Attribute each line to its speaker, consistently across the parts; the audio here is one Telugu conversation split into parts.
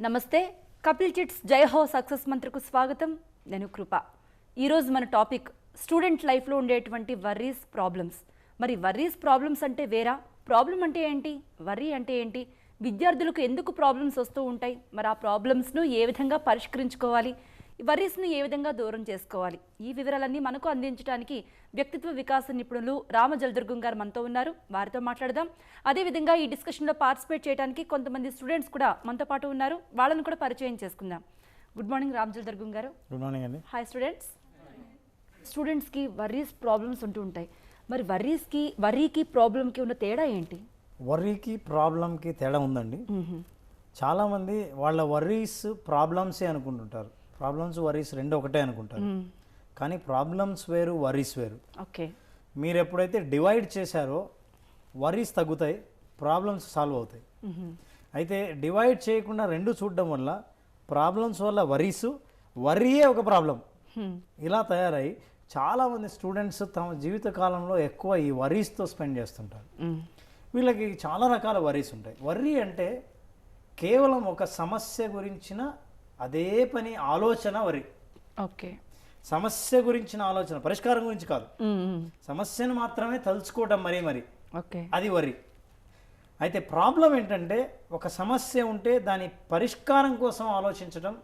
Speaker 1: నమస్తే కపిల్ చిట్స్ జై హో సక్సెస్ మంత్రకు స్వాగతం. నేను కృప. ఈరోజు మన టాపిక్ స్టూడెంట్ లైఫ్లో ఉండేటువంటి వర్రీస్ ప్రాబ్లమ్స్. మరి వర్రీస్ ప్రాబ్లమ్స్ అంటే వేరా? ప్రాబ్లం అంటే ఏంటి? వర్రీ అంటే ఏంటి? విద్యార్థులకు ఎందుకు ప్రాబ్లమ్స్ వస్తూ ఉంటాయి? మరి ఆ ప్రాబ్లమ్స్ను ఏ విధంగా పరిష్కరించుకోవాలి? వర్రీస్ను ఏ విధంగా దూరం చేసుకోవాలి? ఈ వివరాలన్నీ మనకు అందించడానికి వ్యక్తిత్వ వికాస నిపుణులు రామ జలదుర్గం గారు మనతో ఉన్నారు. వారితో మాట్లాడదాం. అదేవిధంగా ఈ డిస్కషన్లో పార్టిసిపేట్ చేయడానికి కొంతమంది స్టూడెంట్స్ కూడా మనతో పాటు ఉన్నారు. వాళ్ళని కూడా పరిచయం చేసుకుందాం. గుడ్ మార్నింగ్ రామ్ జలదుర్గం గారు.
Speaker 2: గుడ్ మార్నింగ్ అండి.
Speaker 1: హాయ్ స్టూడెంట్స్ స్టూడెంట్స్కి వర్రీస్ ప్రాబ్లమ్స్ ఉంటూ ఉంటాయి. మరి వర్రీస్కి వర్రీకి ప్రాబ్లంకి ఉన్న తేడా ఏంటి?
Speaker 2: వర్రీకి ప్రాబ్లంకి తేడా ఉందండి. చాలామంది వాళ్ళ వర్రీస్ ప్రాబ్లమ్సే అనుకుంటుంటారు. ప్రాబ్లమ్స్ వర్రీస్ రెండు ఒకటే అనుకుంటారు. కానీ ప్రాబ్లమ్స్ వేరు వర్రీస్ వేరు.
Speaker 1: ఓకే.
Speaker 2: మీరు ఎప్పుడైతే డివైడ్ చేశారో వర్రీస్ తగ్గుతాయి ప్రాబ్లమ్స్ సాల్వ్ అవుతాయి. అయితే డివైడ్ చేయకుండా రెండు చూడడం వల్ల ప్రాబ్లమ్స్ వల్ల వరీస్ వర్రీయే ఒక ప్రాబ్లం ఇలా తయారై చాలామంది స్టూడెంట్స్ తమ జీవిత కాలంలో ఎక్కువ ఈ వరీస్తో స్పెండ్ చేస్తుంటారు. వీళ్ళకి చాలా రకాల వరీస్ ఉంటాయి. వర్రీ అంటే కేవలం ఒక సమస్య గురించిన అదే పని ఆలోచన వరి.
Speaker 1: ఓకే.
Speaker 2: సమస్య గురించిన ఆలోచన పరిష్కారం గురించి కాదు. సమస్యను మాత్రమే తలుచుకోవటం మరీ మరి.
Speaker 1: ఓకే.
Speaker 2: అది వరి. అయితే ప్రాబ్లం ఏంటంటే ఒక సమస్య ఉంటే దాని పరిష్కారం కోసం ఆలోచించడం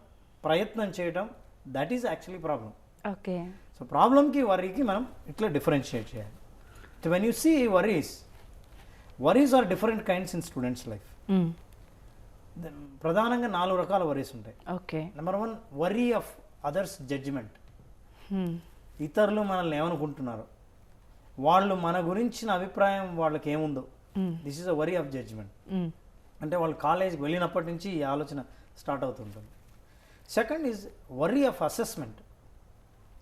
Speaker 2: ప్రయత్నం చేయడం that is actually problem
Speaker 1: okay.
Speaker 2: So ప్రాబ్లంకి వరీకి మనం ఇట్లా డిఫరెన్షియేట్ చేయాలి. When you see worries worries are different kinds in students life ప్రధానంగా నాలుగు రకాల వరీస్ ఉంటాయి.
Speaker 1: Okay
Speaker 2: number one worry of others judgement ఇతరులు మనల్ని ఏమనుకుంటున్నారు? వాళ్ళు మన గురించిన అభిప్రాయం వాళ్ళకి ఏముందో? This is a worry of judgement అంటే వాళ్ళు కాలేజ్కి వెళ్ళినప్పటి నుంచి ఈ ఆలోచన స్టార్ట్ అవుతుంటుంది. Second is worry of assessment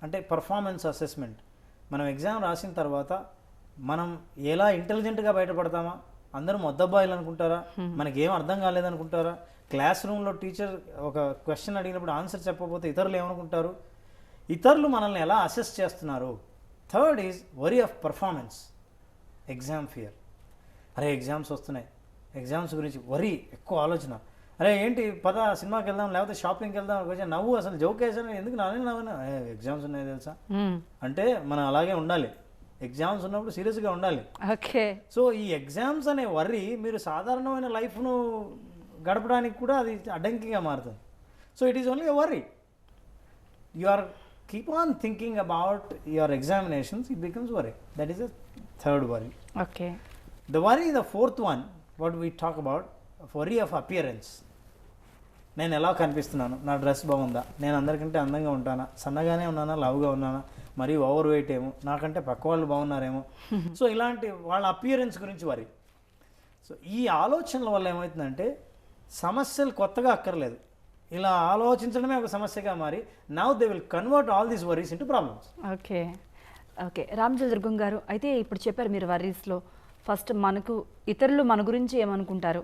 Speaker 2: అంటే పర్ఫార్మెన్స్ అసెస్మెంట్ మనం ఎగ్జామ్ రాసిన తర్వాత మనం ఎలా ఇంటెలిజెంట్గా బయటపడతామా? అందరూ మొద్దబ్బాయిలు అనుకుంటారా? మనకి ఏం అర్థం కాలేదనుకుంటారా? క్లాస్ రూమ్లో టీచర్ ఒక క్వశ్చన్ అడిగినప్పుడు ఆన్సర్ చెప్పకపోతే ఇతరులు ఏమనుకుంటారు? ఇతరులు మనల్ని ఎలా అసెస్ చేస్తున్నారు? Third is worry of performance. Exam fear. అరే ఎగ్జామ్స్ వస్తున్నాయి. ఎగ్జామ్స్ గురించి వరి ఎక్కువ ఆలోచన. అరే ఏంటి? పద సినిమాకి వెళ్దాం లేకపోతే షాపింగ్కి వెళ్దాం కొంచెం నవ్వు అసలు జోక్ వేసాను ఎందుకు నానే నవ్వునా? ఎగ్జామ్స్ ఉన్నాయి తెలుసా? అంటే మనం అలాగే ఉండాలి. ఎగ్జామ్స్ ఉన్నప్పుడు సీరియస్గా ఉండాలి.
Speaker 1: ఓకే.
Speaker 2: సో ఈ ఎగ్జామ్స్ అనే వర్రీ మీరు సాధారణమైన లైఫ్ను గడపడానికి కూడా అది అడ్డంకిగా మారుతుంది. So it is only a worry you are keep on thinking about your examinations it becomes worry. That is a third worry.
Speaker 1: Okay.
Speaker 2: The worry, the fourth one, what we talk about, worry of appearance. నేను ఎలా కనిపిస్తున్నాను? నా డ్రెస్ బాగుందా? నేను అందరికంటే అందంగా ఉంటానా? సన్నగానే ఉన్నానా? లవ్గా ఉన్నానా? మరీ ఓవర్ వెయిట్ ఏమో. నాకంటే పక్క వాళ్ళు బాగున్నారేమో. సో ఇలాంటి వాళ్ళ అపియరెన్స్ గురించి వరి సో ఈ ఆలోచనల వల్ల ఏమవుతుందంటే సమస్యలు కొత్తగా అక్కర్లేదు. ఇలా ఆలోచించడమే ఒక సమస్యగా మారి now they will convert all these worries into problems
Speaker 1: okay. Okay. Ram Durgam garu అయితే ఇప్పుడు చెప్పారు మీరు వర్రీస్లో. ఫస్ట్ మనకు ఇతరులు మన గురించి ఏమనుకుంటారు?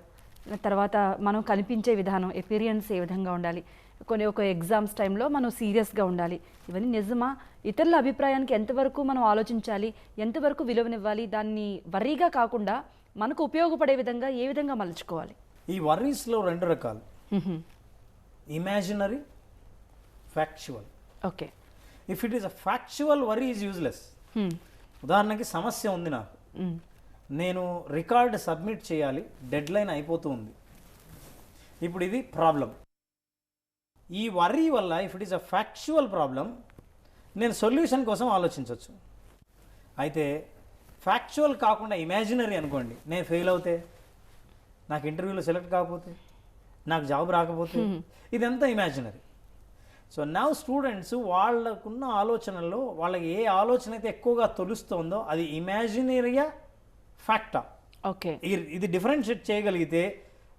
Speaker 1: తర్వాత మనం కనిపించే విధానం ఎపీరియన్స్ ఏ విధంగా ఉండాలి? కొన్ని ఒక ఎగ్జామ్స్ టైంలో మనం సీరియస్గా ఉండాలి. ఇవన్నీ నిజమా? ఇతరుల అభిప్రాయానికి ఎంతవరకు మనం ఆలోచించాలి? ఎంతవరకు విలువనివ్వాలి? దాన్ని వర్రీగా కాకుండా మనకు ఉపయోగపడే విధంగా ఏ విధంగా మలుచుకోవాలి?
Speaker 2: ఈ వర్రీస్లో రెండు రకాలు. Imaginary factual
Speaker 1: okay.
Speaker 2: If it is a factual worry is useless ఉదాహరణకి సమస్య ఉంది నాకు. నేను రికార్డ్ సబ్మిట్ చేయాలి. డెడ్ లైన్ అయిపోతూ ఉంది. ఇప్పుడు ఇది ప్రాబ్లం ఈ వర్రీ వల్ల if it is a factual problem నేను సొల్యూషన్ కోసం ఆలోచించవచ్చు అయితే ఫ్యాక్చువల్ కాకుండా ఇమాజినరీ అనుకోండి. నేను ఫెయిల్ అవుతే నాకు ఇంటర్వ్యూలో సెలెక్ట్ కాకపోతే నాకు జాబ్ రాకపోతే ఇదంతా ఇమాజినరీ సో నవ్ స్టూడెంట్స్ వాళ్ళకున్న ఆలోచనల్లో వాళ్ళకి ఏ ఆలోచన అయితే ఎక్కువగా తొలుస్తోందో అది ఇమాజినరీయా ఫ్యాక్టా
Speaker 1: ఓకే.
Speaker 2: ఇది డిఫరెన్షియేట్ చేయగలిగితే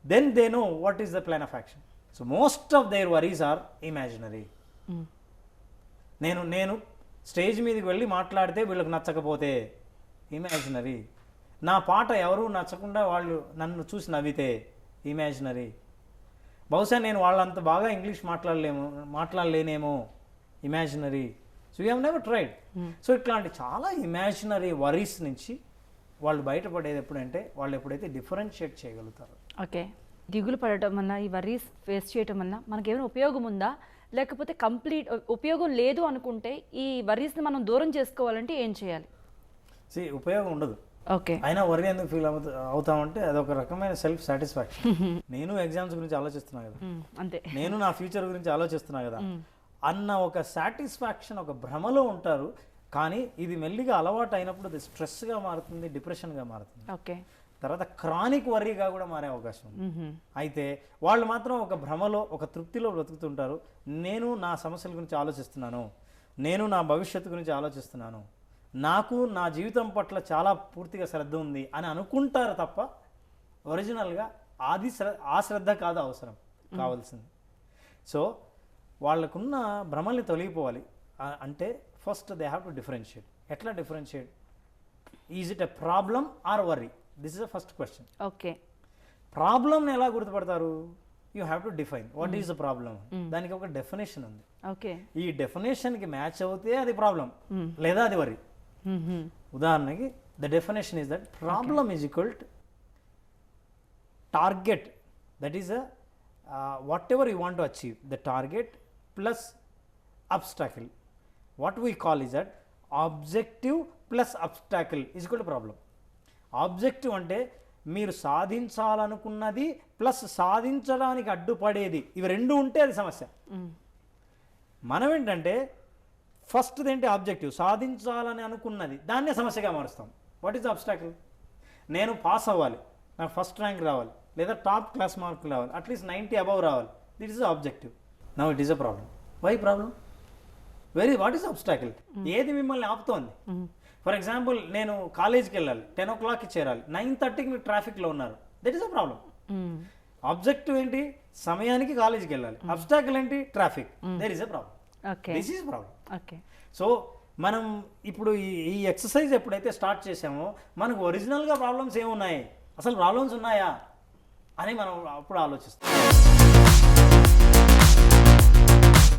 Speaker 2: then they know what is the plan of action so most of their worries are imaginary నేను నేను స్టేజ్ మీదకి వెళ్ళి మాట్లాడితే వీళ్ళకి నచ్చకపోతే ఇమాజినరీ నా పాట ఎవరు నచ్చకుండా వాళ్ళు నన్ను చూసి నవ్వితే ఇమాజినరీ బహుశా నేను వాళ్ళంత బాగా ఇంగ్లీష్ మాట్లాడలేము మాట్లాడలేనేమో imaginary so you have never tried so ఇట్లాంటి చాలా ఇమాజినరీ వరీస్ నుంచి వాళ్ళు బయటపడేది ఎప్పుడంటే వాళ్ళు ఎప్పుడైతే డిఫరెన్షియేట్ చేయగలుగుతారు.
Speaker 1: ఓకే దిగులు పడటం వల్ల ఈ వర్రీస్ ఫేస్ చేయటం వల్ల మనకేమైనా ఉపయోగం ఉందా? లేకపోతే కంప్లీట్ ఉపయోగం లేదు అనుకుంటే ఈ వర్రీస్ని మనం దూరం చేసుకోవాలంటే ఏం చేయాలి?
Speaker 2: సి ఉపయోగం ఉండదు.
Speaker 1: ఓకే.
Speaker 2: అయినా వరి ఎందుకు ఫీల్ అవుతా అవుతామంటే అదొక రకమైన సెల్ఫ్ సాటిస్ఫాక్షన్ నేను ఎగ్జామ్స్ గురించి ఆలోచిస్తున్నా కదా.
Speaker 1: అంతే.
Speaker 2: నేను నా ఫ్యూచర్ గురించి ఆలోచిస్తున్నా కదా. అన్న ఒక సాటిస్ఫాక్షన్ ఒక భ్రమలో ఉంటారు కానీ ఇది మెల్లిగా అలవాటు అయినప్పుడు అది స్ట్రెస్గా మారుతుంది డిప్రెషన్గా మారుతుంది.
Speaker 1: ఓకే.
Speaker 2: తర్వాత క్రానిక్ వర్రీగా కూడా మారే అవకాశం ఉంది. అయితే వాళ్ళు మాత్రం ఒక భ్రమలో ఒక తృప్తిలో బ్రతుకుతుంటారు. నేను నా సమస్యల గురించి ఆలోచిస్తున్నాను. నేను నా భవిష్యత్తు గురించి ఆలోచిస్తున్నాను. నాకు నా జీవితం పట్ల చాలా పూర్తిగా శ్రద్ధ ఉంది అని అనుకుంటారు తప్ప ఒరిజినల్గా అది శ్ర ఆ శ్రద్ధ కాదు అవసరం కావాల్సింది. సో వాళ్ళకున్న భ్రమల్ని తొలగిపోవాలి. అంటే first they have to differentiate. ఎట్లా differentiate? Is it a problem or worry? This is the first question
Speaker 1: okay
Speaker 2: ప్రాబ్లమ్ని ఎలా గుర్తుపడతారు? You have to define what is the problem దానికి ఒక డెఫినేషన్ ఉంది.
Speaker 1: ఓకే
Speaker 2: ఈ డెఫినేషన్కి మ్యాచ్ అవుతే అది ప్రాబ్లం లేదా అది వరి ఉదాహరణకి the definition is that problem is equal target that is whatever you want to achieve the target plus obstacle what we call is that objective plus obstacle is equal to problem objective అంటే మీరు సాధించాలనుకున్నది ప్లస్ సాధించడానికి అడ్డుపడేది. ఇవి రెండు ఉంటే అది సమస్య. మనం ఏంటంటే ఫస్ట్ ఏంటి ఆబ్జెక్టివ్? సాధించాలని అనుకున్నది. దాన్నే సమస్యగా మారుస్తాం. వాట్ ఈస్ అబ్స్టాకిల్ నేను పాస్ అవ్వాలి. నాకు ఫస్ట్ ర్యాంక్ రావాలి. లేదా టాప్ క్లాస్ మార్కులు రావాలి. అట్లీస్ట్ నైంటీ అబవ్ రావాలి. That is objective now it is a problem why problem very what is obstacle ఏది మిమ్మల్ని ఆపుతోంది? ఫర్ ఎగ్జాంపుల్ నేను కాలేజీకి వెళ్ళాలి టెన్ ఓ క్లాక్కి చేరాలి నైన్ థర్టీకి మీరు ట్రాఫిక్లో ఉన్నారు. That is a problem objective ఏంటి? సమయానికి కాలేజీకి వెళ్ళాలి. అబ్స్టాకిల్ ఏంటి? Traffic there is a problem
Speaker 1: okay
Speaker 2: this is problem
Speaker 1: okay
Speaker 2: so మనం ఇప్పుడు ఈ ఈ ఎక్సర్సైజ్ ఎప్పుడైతే స్టార్ట్ చేసామో మనకు ఒరిజినల్గా ప్రాబ్లమ్స్ ఏమున్నాయి? అసలు ప్రాబ్లమ్స్ ఉన్నాయా? అని మనం అప్పుడు ఆలోచిస్తాం.